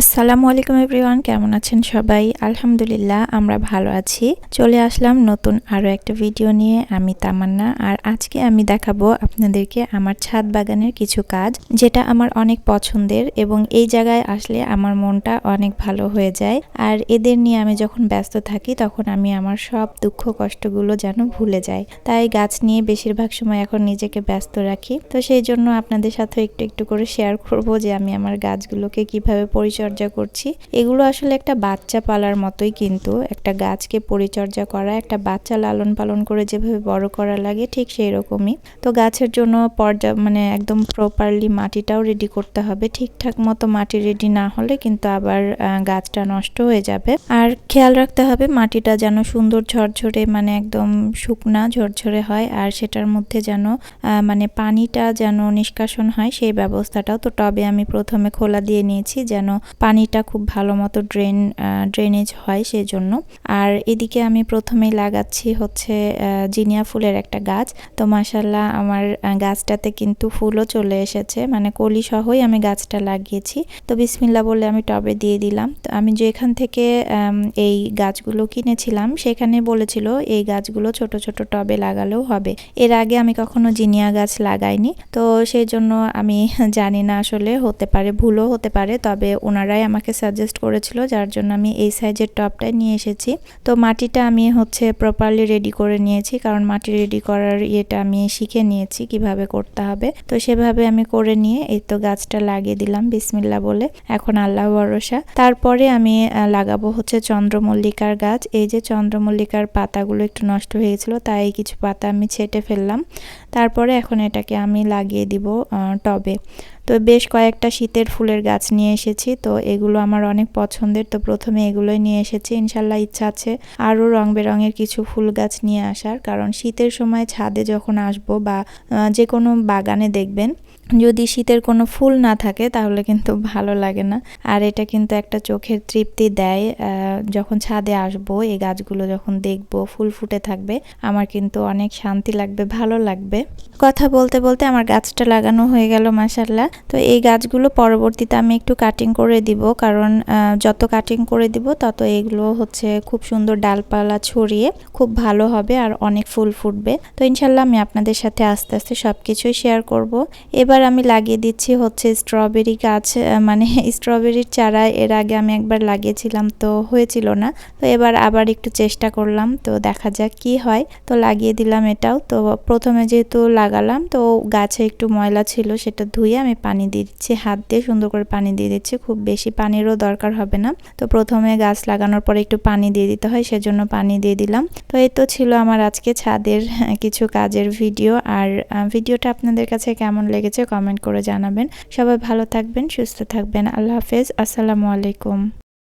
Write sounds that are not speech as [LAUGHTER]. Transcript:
আসসালামু আলাইকুম এভরিওয়ান, কেমন আছেন সবাই? আলহামদুলিল্লাহ, আমরা ভালো আছি। চলে আসলাম নতুন আরও একটা ভিডিও নিয়ে, আমি তামান্না। আর আজকে আমি দেখাবো আপনাদেরকে আমার ছাদ বাগানের কিছু কাজ, যেটা আমার অনেক পছন্দের এবং এই জায়গায় আসলে আমার মনটা অনেক ভালো হয়ে যায়। আর এদের নিয়ে আমি যখন ব্যস্ত থাকি, তখন আমি আমার সব দুঃখ কষ্টগুলো যেন ভুলে যাই। তাই গাছ নিয়ে বেশিরভাগ সময় এখন নিজেকে ব্যস্ত রাখি। তো সেই জন্য আপনাদের সাথে একটু একটু করে শেয়ার করব যে আমি আমার গাছগুলোকে কীভাবে পরিচর্যা করছি। এগুলো আসলে একটা বাচ্চা পালার মতোই কিন্তু। একটা গাছকে পরিচর্যা করা, একটা বাচ্চা লালন পালন করে যেভাবে বড় করা লাগে ঠিক সেই রকমই তো গাছের জন্য পর্যা মানে একদম প্রপারলি মাটিটাও রেডি করতে হবে। ঠিকঠাক মতো মাটি রেডি না হলে কিন্তু আবার গাছটা নষ্ট হয়ে যাবে। আর খেয়াল রাখতে হবে মাটিটা যেন সুন্দর ঝরঝরে মানে একদম শুকনা ঝরঝরে হয় আর সেটার মধ্যে যেন মানে পানিটা যেন নিষ্কাশন হয় সেই ব্যবস্থাটাও তো টবে আমি প্রথমে খোলা দিয়ে নিয়েছি যেন পানিটা খুব ভালো মতো ড্রেন ড্রেনেজ হয় সেই জন্য আর এদিকে আমি প্রথমেই লাগাচ্ছি হচ্ছে জিনিয়া ফুলের একটা গাছ। তো মাসাল্লাহ আমার গাছটাতে কিন্তু ফুলও চলে এসেছে। মানে কলি সহই আমি গাছটা লাগিয়েছি। তো বিসমিল্লা বলে আমি টবে দিয়ে দিলাম। তো আমি যেখান থেকে এই গাছগুলো কিনেছিলাম, সেখানে বলেছিল এই গাছগুলো ছোট ছোট টবে লাগালেও হবে। এর আগে আমি কখনো জিনিয়া গাছ লাগাইনি। তো সেই জন্য আমি জানি না আসলে হতে পারে, ভুলও হতে পারে। তবে ওনারাই আমাকে সাজেস্ট করেছিল, যার জন্য আমি এই সাইজের টপটাই নিয়ে এসেছি। তো মাটিটা আমি হচ্ছে প্রপারলি রেডি করে নিয়েছি, কারণ মাটি রেডি করার ইয়েটা আমি শিখে নিয়েছি কীভাবে করতে হবে। তো সেভাবে আমি করে নিয়ে এই তো গাছটা লাগিয়ে দিলাম, বিসমিল্লা বলে। এখন আল্লাহ ভরসা। তারপরে আমি লাগাবো হচ্ছে চন্দ্রমল্লিকার গাছ। এই যে চন্দ্রমল্লিকার পাতাগুলো একটু নষ্ট হয়ে গেছিল, তাই কিছু পাতা আমি ছেটে ফেললাম। তারপরে এখন এটাকে আমি লাগিয়ে দিব টবে। তো বেশ কয়েকটা শীতের ফুলের গাছ নিয়ে এসেছি, তো এগুলো আমার অনেক পছন্দের, তো প্রথমে এগুলোই নিয়ে এসেছি, ইনশাল্লাহ ইচ্ছা আছে আরও রং বেরঙের কিছু ফুল গাছ নিয়ে আসার, কারণ শীতের সময় ছাদে যখন আসব বা যে কোনো বাগানে দেখবেন, যদি শীতের কোনো ফুল না থাকে তাহলে কিন্তু ভালো লাগে না। আর এটা কিন্তু একটা চোখের তৃপ্তি দেয় যখন ছাদে আসব, এই গাছগুলো যখন দেখব, ফুল ফুটে থাকবে, আমার কিন্তু অনেক শান্তি লাগবে, ভালো লাগবে। কথা বলতে বলতে আমার গাছটা লাগানো হয়ে গেল মাসাল্লাহ তো এই গাছগুলো পরবর্তীতে আমি একটু কাটিং করে দিব। কারণ যত কাটিং করে দিব, তত এগুলো হচ্ছে খুব সুন্দর ডালপালা ছড়িয়ে খুব ভালো হবে আর অনেক ফুল ফুটবে। তো ইনশাল্লাহ আমি আপনাদের সাথে আস্তে আস্তে সব কিছুই শেয়ার করব। এবার আমি লাগিয়ে দিচ্ছি হচ্ছে স্ট্রবেরি গাছ মানে [LAUGHS] স্ট্রবেরির চারা। এর আগে আমি একবার লাগিয়েছিলাম তো হয়েছিল না। তো এবার আবার একটু চেষ্টা করলাম, তো দেখা যাক কি হয়। তো লাগিয়ে দিলাম এটাও। তো প্রথমে যেহেতু লাগালাম, তো গাছে একটু ময়লা ছিল, সেটা ধুয়ে আমি পানি দিয়ে দিচ্ছি, হাত দিয়ে সুন্দর করে পানি দিয়ে দিচ্ছি, খুব বেশি পানিরও দরকার হবে না। তো প্রথমে গাছ লাগানোর পরে একটু পানি দিয়ে দিতে হয়, সেজন্য পানি দিয়ে দিলাম। তো এই তো ছিল আমার আজকে ছাদের কিছু কাজের ভিডিও। আর ভিডিওটা আপনাদের কাছে কেমন লেগেছে কমেন্ট করে জানাবেন। সবাই ভালো থাকবেন, সুস্থ থাকবেন। আল্লাহ হাফেজ, আসসালামু আলাইকুম।